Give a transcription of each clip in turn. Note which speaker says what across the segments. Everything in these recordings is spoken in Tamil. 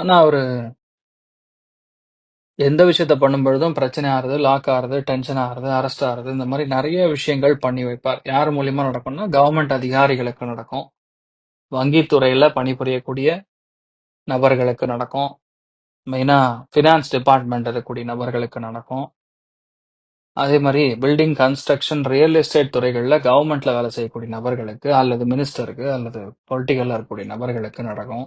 Speaker 1: ஆனால் அவர் எந்த விஷயத்த பண்ணும்பொழுதும் பிரச்சனை ஆறுது லாக் ஆறுது டென்ஷன் ஆறுது அரெஸ்ட் ஆறுது இந்த மாதிரி நிறைய விஷயங்கள் பண்ணி வைப்பார். யார் மூலியமா நடக்கும்னா கவர்மெண்ட் அதிகாரிகளுக்கு நடக்கும். வங்கித்துறையில பணிபுரியக்கூடிய நபர்களுக்கு நடக்கும். மெயினா ஃபினான்ஸ் டிபார்ட்மெண்ட் இருக்கக்கூடிய நபர்களுக்கு நடக்கும். அதே மாதிரி பில்டிங் கன்ஸ்ட்ரக்ஷன் ரியல் எஸ்டேட் துறைகளில் கவர்மெண்ட்ல வேலை செய்யக்கூடிய நபர்களுக்கு அல்லது மினிஸ்டருக்கு அல்லது பொலிட்டிக்கல்ல இருக்கக்கூடிய நபர்களுக்கு நடக்கும்.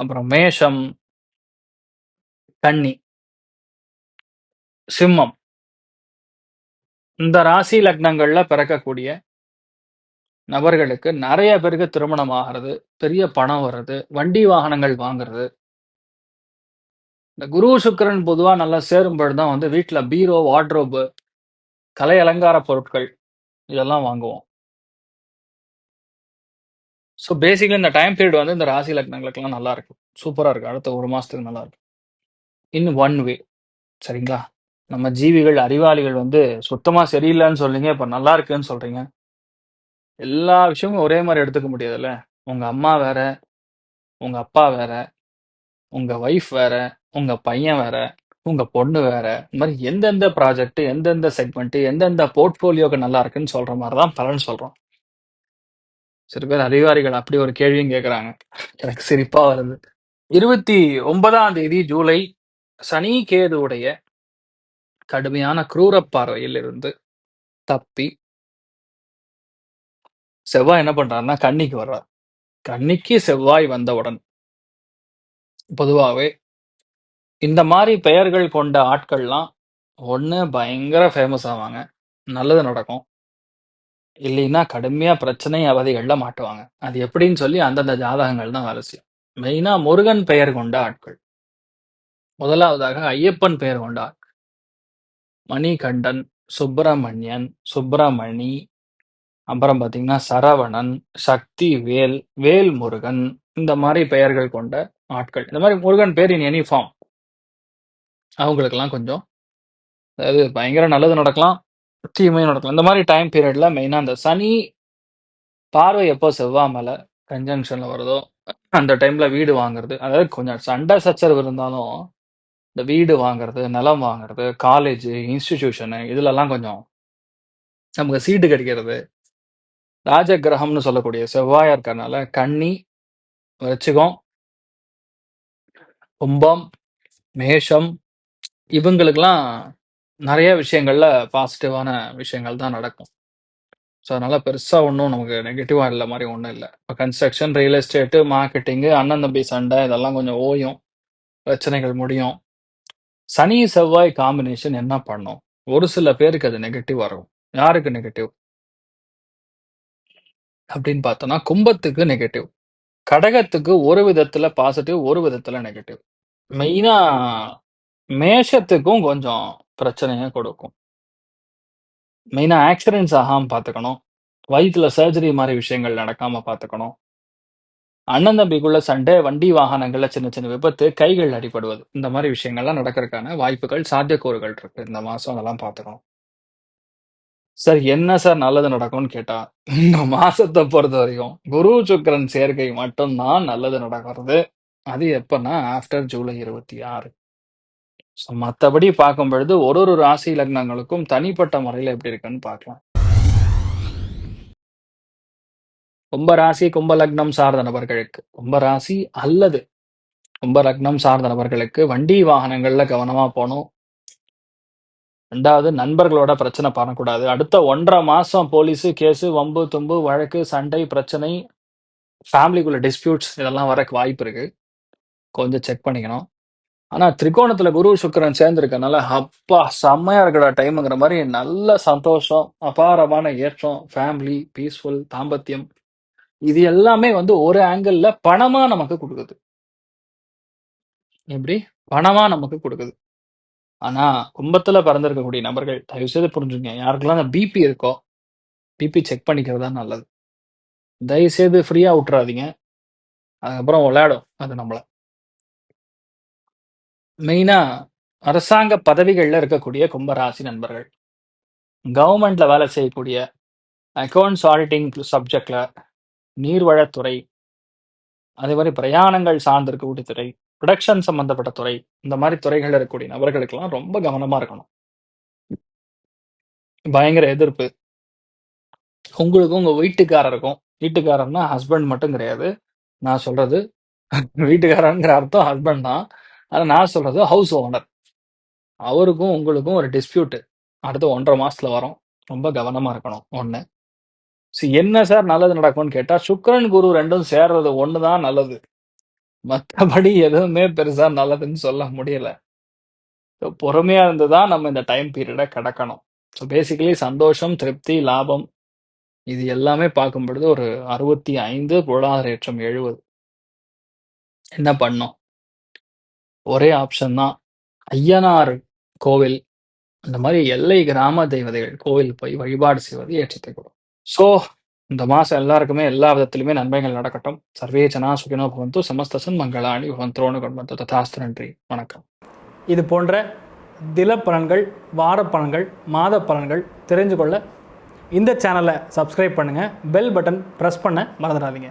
Speaker 1: அப்புறம் மேஷம் கன்னி சிம்மம். இந்த ராசி லக்னங்கள்ல பிறக்கக்கூடிய நபர்களுக்கு நிறைய பேருக்கு திருமணம் ஆகிறது பெரிய பணம் வர்றது வண்டி வாகனங்கள் வாங்குறது. இந்த குரு சுக்கிரன் பொதுவாக நல்லா சேரும்பொழுது தான் வந்து வீட்டில் பீரோ வார்ட்ரோபு கலை அலங்கார பொருட்கள் இதெல்லாம் வாங்குவோம். ஸோ பேசிக்கலி இந்த டைம் பீரியட் வந்து இந்த ராசி லக்னங்களுக்கெல்லாம் நல்லா இருக்கும். சூப்பராக இருக்கும். அடுத்த ஒரு மாதத்துக்கு நல்லா இருக்கும். இன் ஒன் வே சரிங்களா? நம்ம ஜீவிகள் அறிவாளிகள் வந்து சுத்தமாக சரியில்லைன்னு சொல்றீங்க இப்போ நல்லா இருக்குன்னு சொல்றீங்க. எல்லா விஷயமும் ஒரே மாதிரி எடுத்துக்க முடியாதுல்ல? உங்கள் அம்மா வேற உங்கள் அப்பா வேற உங்கள் ஒய்ஃப் வேற உங்கள் பையன் வேற உங்கள் பொண்ணு வேற இந்த மாதிரி எந்தெந்த ப்ராஜெக்ட் எந்தெந்த செக்மெண்ட் எந்தெந்த போர்ட்ஃபோலியோக்கு நல்லா இருக்குன்னு சொல்ற மாதிரி தான் பலன் சொல்கிறோம் சில பேர் அறிவாளிகள் அப்படி ஒரு கேள்வியும் கேட்குறாங்க எனக்கு சிரிப்பா வருது. இருபத்தி ஒன்பதாம் தேதி ஜூலை சனி கேதுவுடைய கடுமையான குரூர பார்வையில் இருந்து தப்பி செவ்வாய் என்ன பண்றாருன்னா கன்னிக்கு வர்றார். கன்னிக்கு செவ்வாய் வந்தவுடன் பொதுவாகவே இந்த மாதிரி பெயர்கள் கொண்ட ஆட்கள்லாம் ஒண்ணு பயங்கர ஃபேமஸ் ஆவாங்க. நல்லது நடக்கும். இல்லைன்னா கடுமையா பிரச்சனை அவதிகள்ல மாட்டுவாங்க. அது எப்படின்னு சொல்லி அந்தந்த ஜாதகங்கள் தான் வேலை செய்யும் மெயினா முருகன் பெயர் கொண்ட ஆட்கள். முதலாவதாக ஐயப்பன் பெயர் கொண்ட ஆட்கள். மணிகண்டன் சுப்பிரமணியன் சுப்பிரமணி அப்புறம் பார்த்தீங்கன்னா சரவணன் சக்தி வேல் வேல் முருகன் இந்த மாதிரி பெயர்கள் கொண்ட ஆட்கள். இந்த மாதிரி முருகன் பேர் இன் எனி ஃபார்ம் அவங்களுக்கெல்லாம் கொஞ்சம் அதாவது பயங்கர நல்லது நடக்கலாம். தீமையும் நடக்கலாம் இந்த மாதிரி டைம் பீரியட்ல மெயினா அந்த சனி பார்வை எப்போ செவ்வாய் மேல கன்ஜங்ஷன்ல வருதோ அந்த டைம்ல வீடு வாங்குறது. அதாவது கொஞ்சம் சண்டை சச்சரவு இருந்தாலும் இந்த வீடு வாங்குறது நிலம் வாங்குறது காலேஜ் இன்ஸ்டிடியூஷனு இதுலலாம் கொஞ்சம் நமக்கு சீட்டு கிடைக்கிறது. ராஜ கிரகம்னு சொல்லக்கூடிய செவ்வாயா இருக்கறனால கன்னி விருச்சிகம் கும்பம் மேஷம் இவங்களுக்கெல்லாம் நிறைய விஷயங்கள்ல பாசிட்டிவான விஷயங்கள் தான் நடக்கும். ஸோ அதனால பெருசா ஒன்றும் நமக்கு நெகட்டிவா இல்லை மாதிரி ஒன்றும் இல்லை. இப்போ கன்ஸ்ட்ரக்ஷன் ரியல் எஸ்டேட்டு மார்க்கெட்டிங்கு அண்ணன் தம்பி சண்டை இதெல்லாம் கொஞ்சம் ஓயும். பிரச்சனைகள் முடியும். சனி செவ்வாய் காம்பினேஷன் என்ன பண்ணும்? ஒரு சில பேருக்கு அது நெகட்டிவ் வரும் யாருக்கு நெகட்டிவ் அப்படின்னு பார்த்தோம்னா கும்பத்துக்கு நெகட்டிவ் கடகத்துக்கு ஒரு விதத்துல பாசிட்டிவ் ஒரு விதத்துல நெகட்டிவ் மெயினா மேஷத்துக்கும் கொஞ்சம் பிரச்சனையை கொடுக்கும். மெயினா ஆக்சிடென்ட்ஸ் ஆகாம பார்த்துக்கணும். வயித்துல சர்ஜரி மாதிரி விஷயங்கள் நடக்காம பார்த்துக்கணும். அண்ணன் தம்பிக்குள்ள சண்டை வண்டி வாகனங்கள்ல சின்ன சின்ன விபத்து கைகள் அடிபடுவது இந்த மாதிரி விஷயங்கள்லாம் நடக்கிறதுக்கான வாய்ப்புகள் சாத்தியக்கூறுகள் இருக்கு. இந்த மாசம் அதெல்லாம் பார்த்துக்கணும். சார் என்ன சார் நல்லது நடக்கும்னு கேட்டா இந்த மாசத்தை பொறுத்த வரைக்கும் குரு சுக்கிரன் சேர்க்கை மட்டும்தான் நல்லது நடக்கிறது. அது எப்பன்னா ஆஃப்டர் ஜூலை இருபத்தி ஆறு. ஸோ மற்றபடி பார்க்கும் பொழுது ஒரு ஒரு ராசி லக்னங்களுக்கும் தனிப்பட்ட முறையில் எப்படி இருக்குன்னு பார்க்கலாம். கும்ப ராசி கும்ப லக்னம் சார்ந்த நபர்களுக்கு. கும்ப ராசி அல்லது கும்ப லக்னம் சார்ந்த நபர்களுக்கு வண்டி வாகனங்கள்ல கவனமா போகணும் ரெண்டாவது நண்பர்களோட பிரச்சனை பண்ணக்கூடாது. அடுத்த ஒன்றரை மாசம் போலீஸ் கேஸு வம்பு தும்பு வழக்கு சண்டை பிரச்சனை ஃபேமிலிக்குள்ள டிஸ்பியூட்ஸ் இதெல்லாம் வரக்கு வாய்ப்பு இருக்கு. கொஞ்சம் செக் பண்ணிக்கணும். ஆனா திரிகோணத்துல குரு சுக்கரன் சேர்ந்திருக்கனால அப்பா செம்மையா இருக்கடா டைம்ங்கிற மாதிரி நல்ல சந்தோஷம் அபாரமான ஏற்றம் ஃபேமிலி பீஸ்ஃபுல் தாம்பத்தியம். இது எல்லாமே வந்து ஒரு ஆங்கிள் பணமா நமக்கு கொடுக்குது. எப்படி? பணமா நமக்கு கொடுக்குது. ஆனா கும்பத்துல பிறந்திருக்கக்கூடிய நபர்கள் தயவு செய்து புரிஞ்சுங்க யாருக்கெல்லாம் அந்த பிபி இருக்கோ பிபி செக் பண்ணிக்கிறது தான் நல்லது. தயவு செய்து ஃப்ரீயா விட்டுறாதீங்க. அதுக்கப்புறம் விளையாடும் அது நம்மள. மெயினா அரசாங்க பதவிகள்ல இருக்கக்கூடிய கும்பராசி நண்பர்கள். கவர்மெண்ட்ல வேலை செய்யக்கூடிய அக்கௌண்ட்ஸ் ஆடிட்டிங் சப்ஜெக்ட்ல நீர்வளத்துறை அதே மாதிரி பிரயாணங்கள் சார்ந்து இருக்கக்கூடிய துறை ப்ரொடக்ஷன் சம்பந்தப்பட்ட துறை இந்த மாதிரி துறைகள் இருக்கக்கூடிய நபர்களுக்கெல்லாம் ரொம்ப கவனமா இருக்கணும். பயங்கர எதிர்ப்பு. உங்களுக்கும் உங்க வீட்டுக்காரருக்கும் வீட்டுக்காரர்னா ஹஸ்பண்ட் மட்டும் கிடையாது. நான் சொல்றது வீட்டுக்காரங்கிற அர்த்தம் ஹஸ்பண்ட் தான். ஆனால் நான் சொல்றது ஹவுஸ் ஓனர் அவருக்கும் உங்களுக்கும் ஒரு டிஸ்பியூட்டு அடுத்த ஒன்றரை மாசத்துல வரும். ரொம்ப கவனமா இருக்கணும். ஒண்ணு. ஸோ என்ன சார் நல்லது நடக்கும்னு கேட்டால் சுக்கிரன் குரு ரெண்டும் சேர்றது தான் நல்லது. மற்றபடி எதுவுமே பெருசா நல்லதுன்னு சொல்ல முடியல. So, பொறுமையா இருந்து தான் நம்ம இந்த டைம் பீரியடை கடக்கணும். ஸோ பேசிக்கலி சந்தோஷம் திருப்தி லாபம். இது எல்லாமே பார்க்கும் பொழுது ஒரு அறுபத்தி ஐந்து பொருளாதார ஏற்றம் எழுபது. என்ன பண்ணோம்? ஒரே ஆப்ஷன் தான். ஐயனார் கோவில் அந்த மாதிரி எல்லை கிராம தெய்வதைகள் கோவில் போய் வழிபாடு செய்வது ஏற்றத்தை கொடுக்கும். ஸோ இந்த மாதம் எல்லாருக்குமே எல்லா விதத்திலுமே நன்மைகள் நடக்கட்டும். சர்வே ஜனா சுகினோ பவந்து சமஸ்தசன் மங்களாணி பவந்தோனு கொண்டு ததாஸ்து நன்றி வணக்கம். இது போன்ற தில பலன்கள் வார பலன்கள் மாத பலன்கள் தெரிஞ்சு கொள்ள இந்த சேனலை சப்ஸ்கிரைப் பண்ணுங்கள் பெல் பட்டன் ப்ரெஸ் பண்ண மறந்துடாதீங்க.